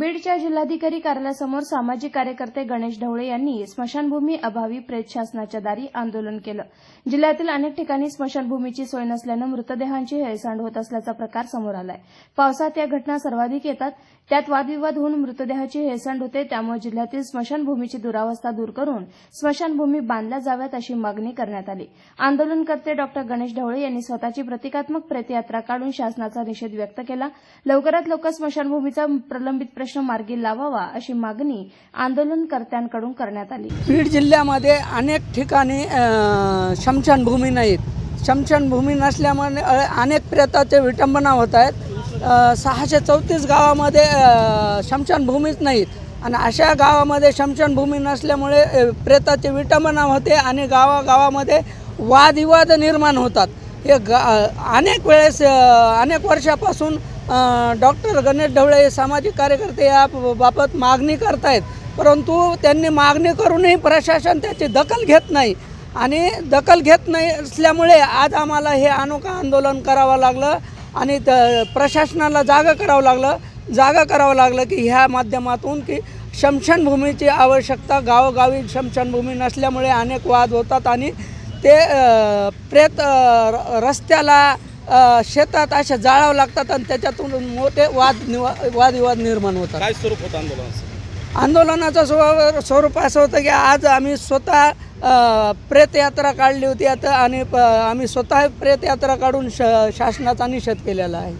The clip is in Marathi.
बीडच्या जिल्हाधिकारी कार्यालयासमोर सामाजिक कार्यकर्ते गणेश ढवळे यांनी स्मशानभूमी अभावी प्रेत शासनाच्या दारी आंदोलन केलं. जिल्ह्यातील अनेक ठिकाणी स्मशानभूमीची सोय नसल्यानं मृतदेहांची हेळसांड होत असल्याचा प्रकार समोर आलाय. पावसात या घटना सर्वाधिक येतात. त्यात वादविवाद होऊन मृतदेहाची हेळसांड होते. त्यामुळे जिल्ह्यातील स्मशानभूमीची दुरावस्था दूर करून स्मशानभूमी बांधल्या जाव्यात अशी मागणी करण्यात आली. आंदोलनकर्ते डॉक्टर गणेश ढवळे यांनी स्वतःची प्रतिकात्मक प्रेतयात्रा काढून शासनाचा निषेध व्यक्त केला. लवकरात लवकर स्मशानभूमीचा प्रलंबित प्रश्न मार्गी लावावा अशी मागणी आंदोलनकर्त्यांकडून करण्यात आली. बीड जिल्ह्यामध्ये अनेक ठिकाणी शमशानभूमी नाहीत. शमशानभूमी नसल्यामुळे अनेक प्रेताचे विटंबना होत आहेत. सहाशे चौतीस गावामध्ये शमशानभूमीच नाहीत. आणि अशा गावामध्ये शमशानभूमी नसल्यामुळे प्रेताचे प्रेताची विटंबना होते आणि गावागावामध्ये वादविवाद निर्माण होतात. हे ग अनेक वेळेस अनेक वर्षापासून डॉक्टर गणेश ढवळे हे सामाजिक कार्यकर्ते या बाबत मागणी करतायत. परंतु त्यांनी मागणी करूनही प्रशासन त्याची दखल घेत नाही. आणि दखल घेत नाही असल्यामुळे आज आम्हाला हे अनोखा आंदोलन करावं लागलं आणि त प्रशासनाला जागं करावं लागलं. जागा करावं लागलं की ह्या माध्यमातून की शमशानभूमीची आवश्यकता गावोगावी शमशानभूमी नसल्यामुळे अनेक वाद होतात आणि ते प्रेत रस्त्याला शेतात असे जाळावं लागतात आणि त्याच्यातून मोठे वाद निवा वादविवाद निर्माण होतात. काय स्वरूप होतं आंदोलनाचं? आंदोलनाचं स्व स्वरूप असं होतं की आज आम्ही स्वतः प्रेतयात्रा काढली होती. आता आणि प- आम्ही स्वतः प्रेतयात्रा काढून श शासनाचा निषेध केलेला आहे.